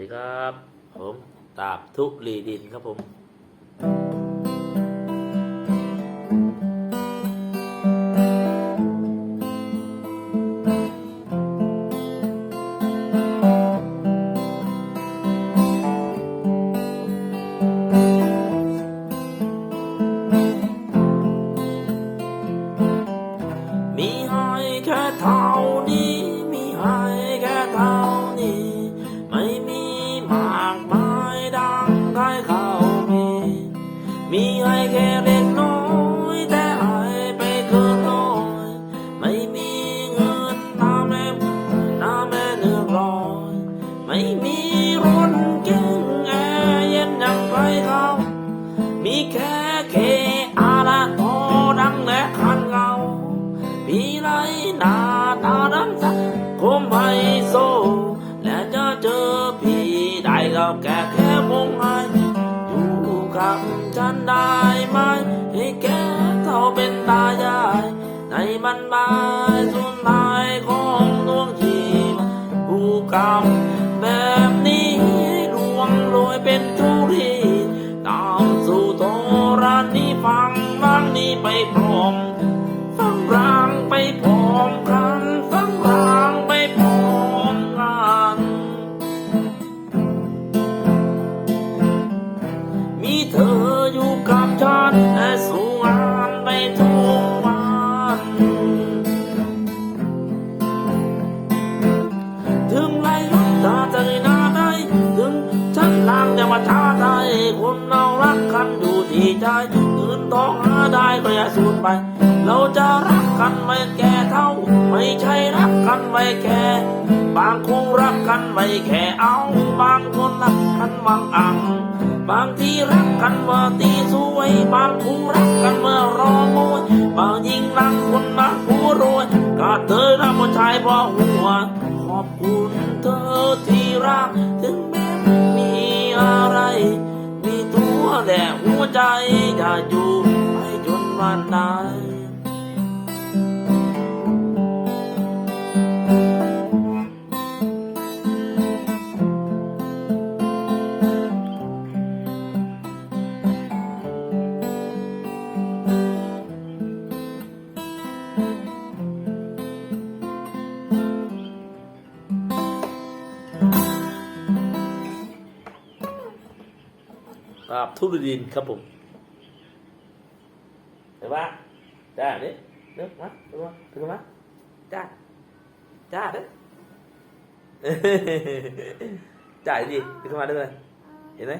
ดีครับผมตาบทุลีดินครับผม คมไฮโซ และจะเจอพี่ได้ก็แค่แค่วงไห้อยู่กับฉันได้ไหมให้แกเท่าเป็นตายาย ในบรรบายสุดท้ายของดวงชีวะผู้กรรมแบบนี้ลวงโรยเป็นทุรีตามสู่โทรานี้ฟังบ้างนี้ไปพร้อมฟังรางไปพร้อม อยู่กับฉันและสู่งานไปทุกวันถึงไรตาใจนาได้ถึงฉันนางจะมาท้าทายคนเรารักกันอยู่ที่ใจเงินทองหาได้ก็อย่าสูญไป เราจะรักกันไว้แก่เท่า ไม่ใช่รักกันไว้แก่บางคู่รักกันไว้แค่เอา บางคนรักกันบางอัง บางทีรักกันว่าตีสวย บางคู่รักกันเมื่อรอมวยบางยิงรักคนบางผู้รวยก็เธอรักผู้ชายเพราะหัว ขอบคุณเธอที่รัก ถึงแม้ไม่มีอะไร มีตัวแต่หัวใจอยากอยู่ไปจนวันใด ครับทุเรียนครับผมเห็นปะจ้าเนี่ยนึกมาถึงมาถึงมาจ้าจ้าเด้อจ่ายดิถึงมาด้วยเห็นไหม